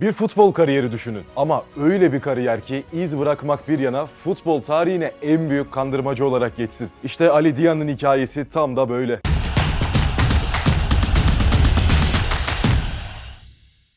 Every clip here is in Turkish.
Bir futbol kariyeri düşünün. Ama öyle bir kariyer ki iz bırakmak bir yana futbol tarihine en büyük kandırmacı olarak geçsin. İşte Ali Diyan'ın hikayesi tam da böyle.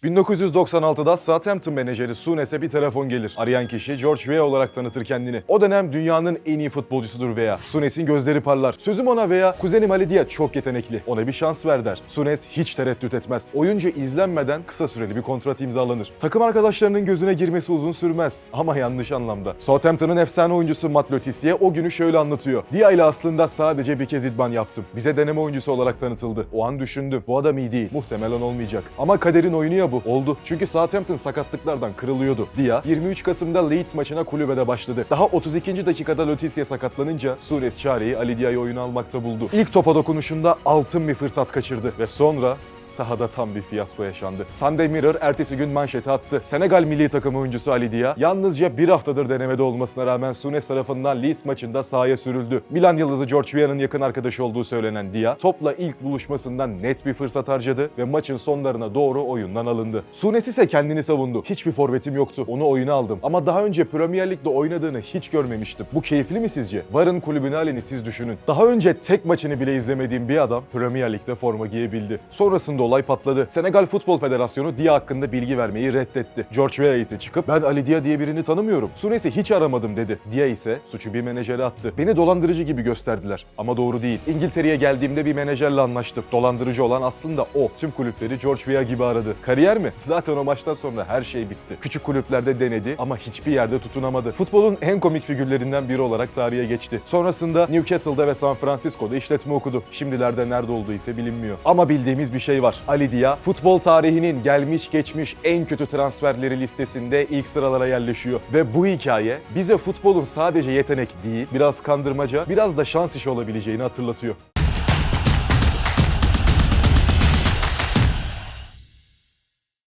1996'da Southampton menajeri Sunes'e bir telefon gelir. Arayan kişi George Weah olarak tanıtır kendini. O dönem dünyanın en iyi futbolcusudur Weah. Sunes'in gözleri parlar. Sözüm ona Weah, kuzenim Ali Dia çok yetenekli. Ona bir şans ver der. Sunes hiç tereddüt etmez. Oyuncu izlenmeden kısa süreli bir kontrat imzalanır. Takım arkadaşlarının gözüne girmesi uzun sürmez. Ama yanlış anlamda. Southampton'ın efsane oyuncusu Matt Letitia o günü şöyle anlatıyor. Dia ile aslında sadece bir kez idman yaptım. Bize deneme oyuncusu olarak tanıtıldı. O an düşündüm. Bu adam iyi değil. Muhtemelen olmayacak. Ama kaderin oyunu bu. Oldu. Çünkü Southampton sakatlıklardan kırılıyordu. Dia 23 Kasım'da Leeds maçına kulübede başladı. Daha 32. dakikada Leticia sakatlanınca Sunes çareyi Ali Dia'yı oyuna almakta buldu. İlk topa dokunuşunda altın bir fırsat kaçırdı ve sonra sahada tam bir fiyasko yaşandı. Sunday Mirror ertesi gün manşeti attı. Senegal milli takım oyuncusu Ali Dia yalnızca bir haftadır denemede olmasına rağmen Sunes tarafından Leeds maçında sahaya sürüldü. Milan yıldızı George Weah'ın yakın arkadaşı olduğu söylenen Dia topla ilk buluşmasından net bir fırsat harcadı ve maçın sonlarına doğru oyundan alındı. Sunes ise kendini savundu. Hiçbir forvetim yoktu. Onu oyuna aldım. Ama daha önce Premier Lig'de oynadığını hiç görmemiştim. Bu keyifli mi sizce? Varın kulübün halini siz düşünün. Daha önce tek maçını bile izlemediğim bir adam Premier Lig'de forma giyebildi. Sonrasında olay patladı. Senegal Futbol Federasyonu Dia hakkında bilgi vermeyi reddetti. George Weah ise çıkıp ben Ali Dia diye birini tanımıyorum. Sunes'i hiç aramadım dedi. Dia ise suçu bir menajere attı. Beni dolandırıcı gibi gösterdiler. Ama doğru değil. İngiltere'ye geldiğimde bir menajerle anlaştım. Dolandırıcı olan aslında o. Tüm kulüpleri George Weah gibi aradı. Kariyer mi? Zaten o maçtan sonra her şey bitti. Küçük kulüplerde denedi ama hiçbir yerde tutunamadı. Futbolun en komik figürlerinden biri olarak tarihe geçti. Sonrasında Newcastle'da ve San Francisco'da işletme okudu. Şimdilerde nerede olduğu ise bilinmiyor. Ama bildiğimiz bir şey var. Ali Dia, futbol tarihinin gelmiş geçmiş en kötü transferleri listesinde ilk sıralara yerleşiyor. Ve bu hikaye bize futbolun sadece yetenek değil, biraz kandırmaca, biraz da şans işi olabileceğini hatırlatıyor.